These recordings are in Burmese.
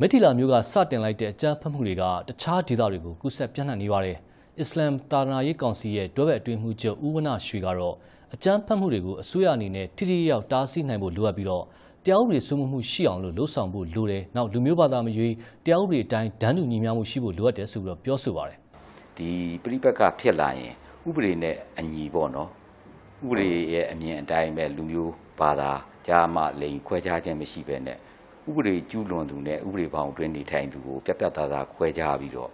မက်ထီလာမျိုးကစတင်လိုက်တဲ့အကြမ်းဖက်မှုတွေကတခြားဒေသတွေကိုကူးစက်ပြန့်နှံ့နေပါတယ်။အစ္စလမ်တာနာရေးကောင်စီရဲ့တွဲဘက်အတွင်းမှုချုပ်ဦးဝနရွှေကတော့အကြမ်းဖက်မှုတွေကိုအစိုးရအနေနဲ့ထိထိရောက်တားဆီးနိုင်ဖို့လိုအပ်ပြီးတော့တရားဥပဒေစိုးမိုးမှုရှိအောင်လို့လှုံ့ဆော်ဖို့လိုတယ်။နောက်လူမျိုးဘာသာမရွေးတရားဥပဒေအတိုင်းဒဏ်တူညီမျှမှုရှိဖို့လိုအပ်တယ်ဆိုပြီးတော့ပြောဆိုပါတယ်။ဒီပြိပက်ကဖြစ်လာရင်ဥပဒေနဲ့အညီပေါ့နော်။ဥပဒေရဲ့အမြင်အတိုင်းပဲလူမျိုးဘာသာကြားမှလိန်ခွဲခြားခြင်းမရှိဘဲနဲ့ ဥပဒေကျူးလွန်သူနဲ့ဥပဒေဘောင်တွင်နေထိုင်သူကိုပြတ်ပြတ်သားသားခွဲခြားပြီးတော့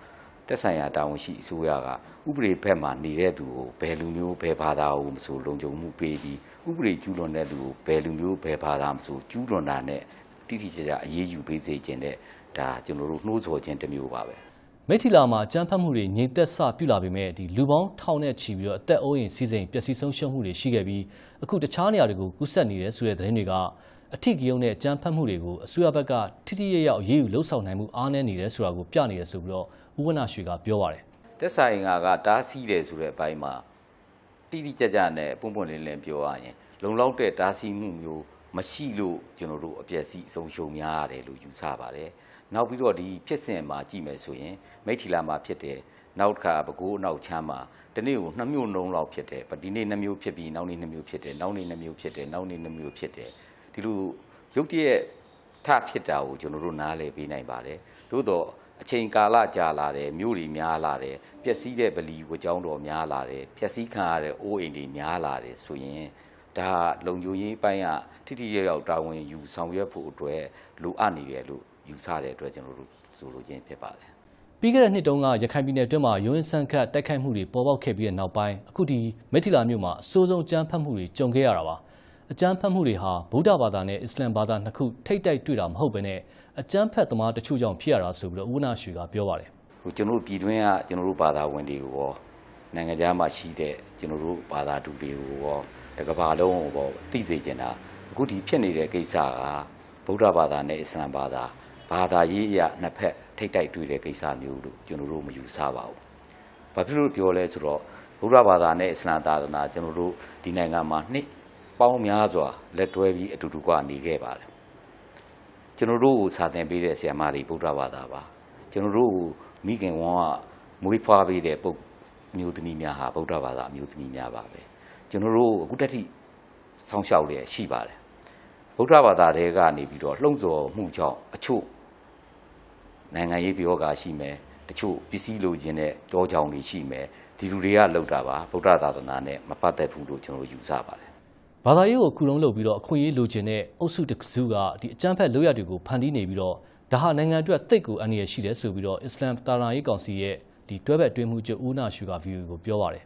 တက်ဆိုင်ရာတာဝန်ရှိအစိုးရကဥပဒေဘက်မှာနေတဲ့သူကိုဘယ်လူမျိုးဘယ်ဘာသာကိုမဆိုလုံခြုံမှုပေးပြီးဥပဒေကျူးလွန်တဲ့လူကိုဘယ်လူမျိုးဘယ်ဘာသာမဆိုကျူးလွန်တာနဲ့တိတိကျကျအရေးယူပေးစေခြင်းတဲ့ဒါကျွန်တော်တို့နှိုးဆော်ခြင်းတစ်မျိုးပါပဲမိထီလာမှာအကြမ်းဖက်မှုတွေငြိမ်သက်စပြုလာပေမဲ့ဒီလူပေါင်းထောင်နဲ့ချီပြီးတော့အသက်အိုးအိမ်စီးစိမ်ပျက်စီးဆုံးရှုံးမှုတွေရှိခဲ့ပြီးအခုတခြားနေရာတွေကိုကူးစက်နေတယ်ဆိုတဲ့သတင်းတွေက အထစ်ကြီးုံနဲ့အကြမ်းဖက်မှုတွေကိုအစိုးရဘက်ကထိထိရရအရေးယူလှုပ်ဆောင်နိုင်မှုအားနည်းနေတယ်ဆိုတာကိုပြနေတယ်ဆိုပြီးတော့ဦးဝနရွှေကပြောပါတယ်တက်ဆိုင်ကကတားဆီးတယ်ဆိုတဲ့အပိုင်းမှာတိတိကျကျနဲ့ပုံပွင့်လင်းလင်းပြောရရင်လုံလောက်တဲ့တားဆီးမှုမျိုးမရှိလို့ကျွန်တော်တို့အပြည့်စီအဆုံးရှုံးများရတယ်လို့ယူဆပါတယ်နောက်ပြီးတော့ဒီဖြစ်စဉ်မှာကြည့်မယ်ဆိုရင်မိထီလာမှာဖြစ်တယ်နောက်တစ်ခါပဲကိုးနောက်ချမ်းမှာဒီနေ့ကိုနှစ်မျိုးလုံးလောက်ဖြစ်တယ်ဒီနေ့နှစ်မျိုးဖြစ်ပြီးနောက်နေ့နှစ်မျိုးဖြစ်တယ်နောက်နေ့နှစ်မျိုးဖြစ်တယ်နောက်နေ့နှစ်မျိုးဖြစ်တယ် ဒီလိုရုပ်တရက်ထဖြစ်တာကိုကျွန်တော်တို့နားလည်ပေးနိုင်ပါတယ်သို့တော့အချိန်ကာလကြာလာတယ်မြို့တွေများလာတယ်ပျက်စီးတဲ့ဗလီဝကြောင်းတော်များလာတယ်ပျက်စီးခံရတဲ့အိုးအိမ်တွေများလာတယ်ဆိုရင်ဒါလုံခြုံရေးပိုင်းကထိထိရောက်ရောက်တာဝန်ယူဆောင်ရွက်ဖို့အတွက်လိုအပ်နေတယ်လို့ယူဆတဲ့အတွက်ကျွန်တော်တို့ဆိုလိုခြင်းဖြစ်ပါတယ်ပြီးခဲ့တဲ့နှစ်တုန်းကရခိုင်ပြည်နယ်အတွင်းမှာရုံးဆန်းခတ်တိုက်ခိုက်မှုတွေပေါ်ပေါက်ခဲ့ပြီးတဲ့နောက်ပိုင်းအခုဒီမိထီလာမြို့မှာအဆိုးဆုံးကြမ်းဖက်မှုတွေကြုံခဲ့ရတာပါ အကြမ်းဖက်မှုတွေဟာဗုဒ္ဓဘာသာနဲ့အစ္စလာမ်ဘာသာနှစ်ခုထိတ်တိုက်တွေ့တာမဟုတ်ဘဲနဲ့အကြမ်းဖက်သမားတချို့ကြောင့်ဖြစ်ရတာဆိုပြီးတော့ဦးနာရွှေကပြောပါတယ်ဟိုကျွန်တော်တို့ပြည်တွင်းကကျွန်တော်တို့ဘာသာဝင်တွေကိုရောနိုင်ငံခြားမှာရှိတဲ့ကျွန်တော်တို့ဘာသာတူတွေကိုရောတကဘာလုံးကိုရောသိစေချင်တာအခုဒီဖြစ်နေတဲ့ကိစ္စကဗုဒ္ဓဘာသာနဲ့အစ္စလာမ်ဘာသာဘာသာရေးအရနှစ်ဖက်ထိတ်တိုက်တွေ့တဲ့ကိစ္စမျိုးလို့ကျွန်တော်တို့မယူဆပါဘူး။ဘာဖြစ်လို့ပြောလဲဆိုတော့ဗုဒ္ဓဘာသာနဲ့အစ္စလာမ်သာသနာကျွန်တော်တို့ဒီနိုင်ငံမှာနှစ် ပေါင်းများစွာလက်တွဲပြီးအတူတူကနေခဲ့ပါတယ်ကျွန်တော်တို့ကိုစာသင်ပေးတဲ့ဆရာမတွေဗုဒ္ဓဘာသာပါကျွန်တော်တို့ကိုမိခင်ဝန်ကမွေးဖွားပေးတဲ့ပုတ်မျိုးသမီးများဟာဗုဒ္ဓဘာသာမျိုးသမီးများပါပဲကျွန်တော်တို့အခုတက်ထိဆောင်းလျှောက်လျက်ရှိပါတယ်ဗုဒ္ဓဘာသာတွေကနေပြီးတော့လှုံ့ဆော်မှုကြောင့်အချို့နိုင်ငံရေးပြောကာရှိမယ်တချို့ပစ္စည်းလိုချင်တဲ့တောကြောင်တွေရှိမယ်ဒီလူတွေကလောက်တာပါဗုဒ္ဓသာသနာနဲ့မပတ်သက်ဘူးလို့ကျွန်တော်ယူဆပါတယ် ဘာသာရေးကိုခုလုံးလုပ်ပြီးတော့အခွင့်အရေးလိုချင်တဲ့အုပ်စုတစ်စုကဒီအကြမ်းဖက်လုပ်ရတွေကိုဖန်တီးနေပြီးတော့ဒါဟာနိုင်ငံအတွက်တိတ်ကိုအန္တရာယ်ရှိတယ်ဆိုပြီးတော့အစ္စလမ်တာရာရေးကောင်စီရဲ့ဒီတွဲဘက်တွင်းမှုချုပ်ဦးနာရှူကဗီဒီယိုကိုပြောပါတယ်